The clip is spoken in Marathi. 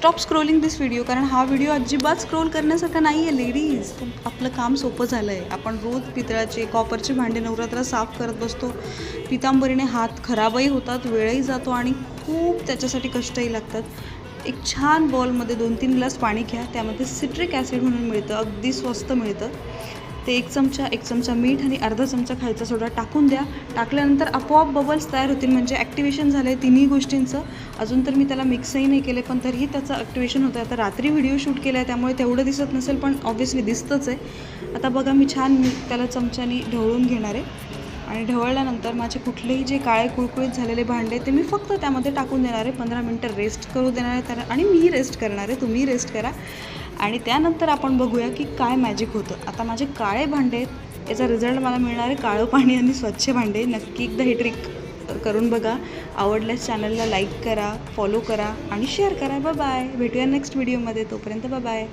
स्टॉप स्क्रोलिंग दिस व्हिडिओ कारण हा व्हिडिओ अजिबात स्क्रोल करण्यासारखा नाही आहे लेडीज आपलं काम सोपं झालं आहे आपण रोज पितळाचे कॉपरचे भांडे नवरात्र साफ करत बसतो. पितांबरीने हात खराबही होतात वेळही जातो आणि खूप त्याच्यासाठी कष्टही लागतात. एक छान बॉलमध्ये दोन तीन ग्लास पाणी घ्या. त्यामध्ये सिट्रिक ॲसिड म्हणून मिळतं अगदी स्वस्त मिळतं. ते एक चमचा एक चमचा मीठ आणि अर्धा चमचा खायचा सोडा टाकून द्या. टाकल्यानंतर आपोआप बबल्स तयार होतील. म्हणजे ॲक्टिवेशन झालं आहे तिन्ही गोष्टींचं. अजून तर मी त्याला मिक्सही नाही केले पण तरीही त्याचं ॲक्टिवेशन होतं आता रात्री व्हिडिओ शूट केला आहे त्यामुळे तेवढं दिसत नसेल पण ऑब्व्हियसली दिसतंच आहे. आता बघा मी छान त्याला चमच्यानी ढवळून घेणार आहे. आणि ढवळल्यानंतर माझे कुठलेही जे काळे कुळकुळीत झालेले भांडे ते मी फक्त त्यामध्ये टाकून देणार आहे. पंधरा मिनटं रेस्ट करू देणार आहे त्याला. आणि मी रेस्ट करणार आहे. तुम्ही रेस्ट करा. आणि त्यानंतर आपण बघूया की काय मॅजिक होतं. आता माझे काळे भांडे आहेत याचा रिझल्ट मला मिळणार आहे काळं पाणी आणि स्वच्छ भांडे. नक्की एकदा ही ट्रिक करून बघा. आवडल्यास चॅनलला लाईक करा फॉलो करा आणि शेअर करा. बाय बाय भेटूया नेक्स्ट व्हिडिओमध्ये तोपर्यंत बाय